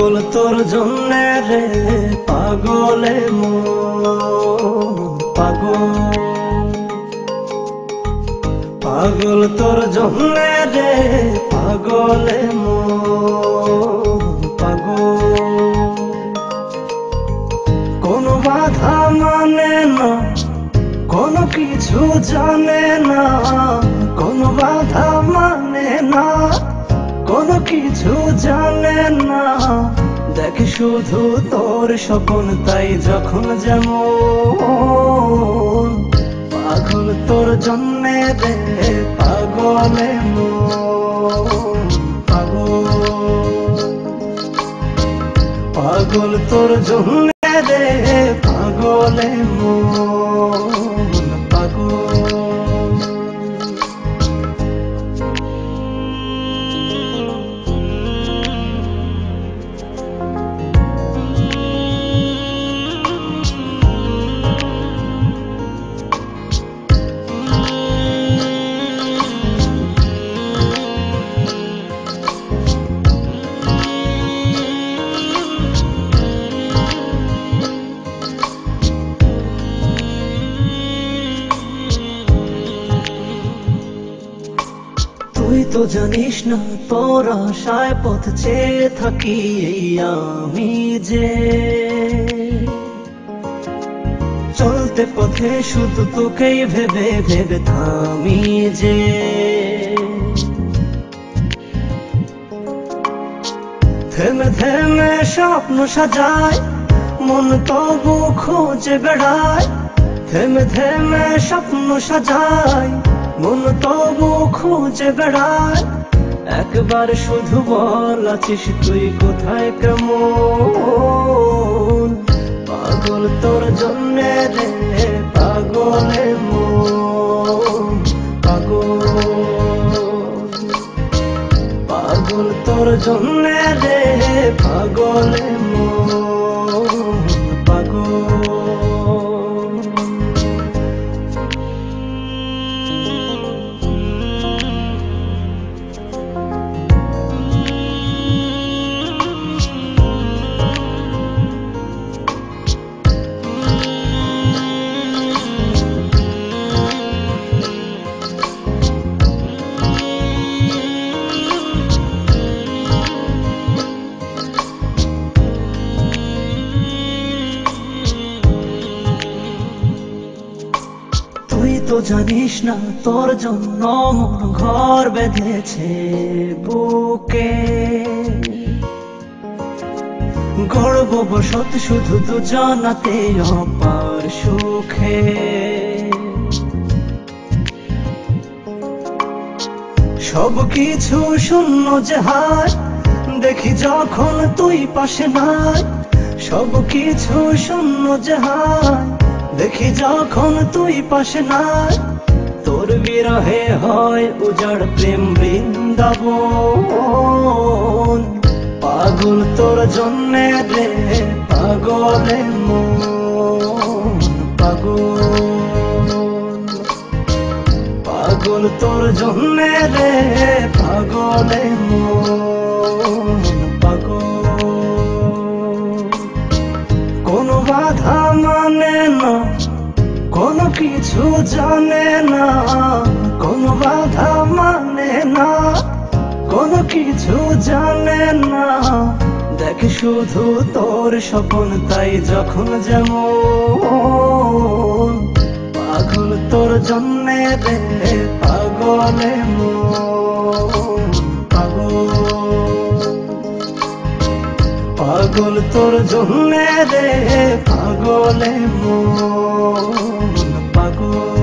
তোর জন্য রে, পাগলে মন, পাগল। পাগল তোর জন্য রে, পাগলে মন, পাগল। কোনো বাধা মানে না, কোনো কিছু জানে না, কোনো বাধা মানে না। কোনো কিছু জানে না। দেখ শুধু তোর স্বপন, তাই যখন যেমন পাগল তোর জন্মে রে পাগলে পাগল। পাগল তোর জন্য রে পাগলে মন। তো জানিস না তোর আশায় পথ চেয়ে থাকি এই আমি যে। চলতে পথে শুধু তোকেই ভেবে ভেবে থামি যে। থেমে থেমে স্বপ্ন সাজায়, মন তবু খোঁজে বেড়ায়। থেমে থেমে স্বপ্ন সাজায় মন তবু খুঁজে বেড়ায়। একবার শুধু বল আছিস তুই কোথায় কেমন? পাগল তোর জন্য রে, পাগলে পাগল। পাগল তোর জন্য রে, পাগলে মন। তো জানিস না, তোর জন্য মন ঘর বেঁধেছে বুকে। গর্ব বসত শুধু দুজনাতে অপার সুখে। সব কিছু শূন্য যে হায় দেখি যখন তুই পাশে নাই, সব কিছু শূন্য যে হায় দেখি যখন তুই পাশে নাই তোর বিরহে হয় উজাড় প্রেম বৃন্দাবন। পাগল তোর জন্য রে পাগলে পাগল। পাগল তোর জন্য রে পাগলে মন। বাধা মানে না, কোনো কিছু জানে না, কোনো বাধা মানে না, কোনো কিছু জানে না। দেখ শুধু তোর স্বপন, তাই যখন যেমন পাগল তোর জন্মে রে পাগলে মন। পাগল তোর জন্য রে পাগলে মন পাগল।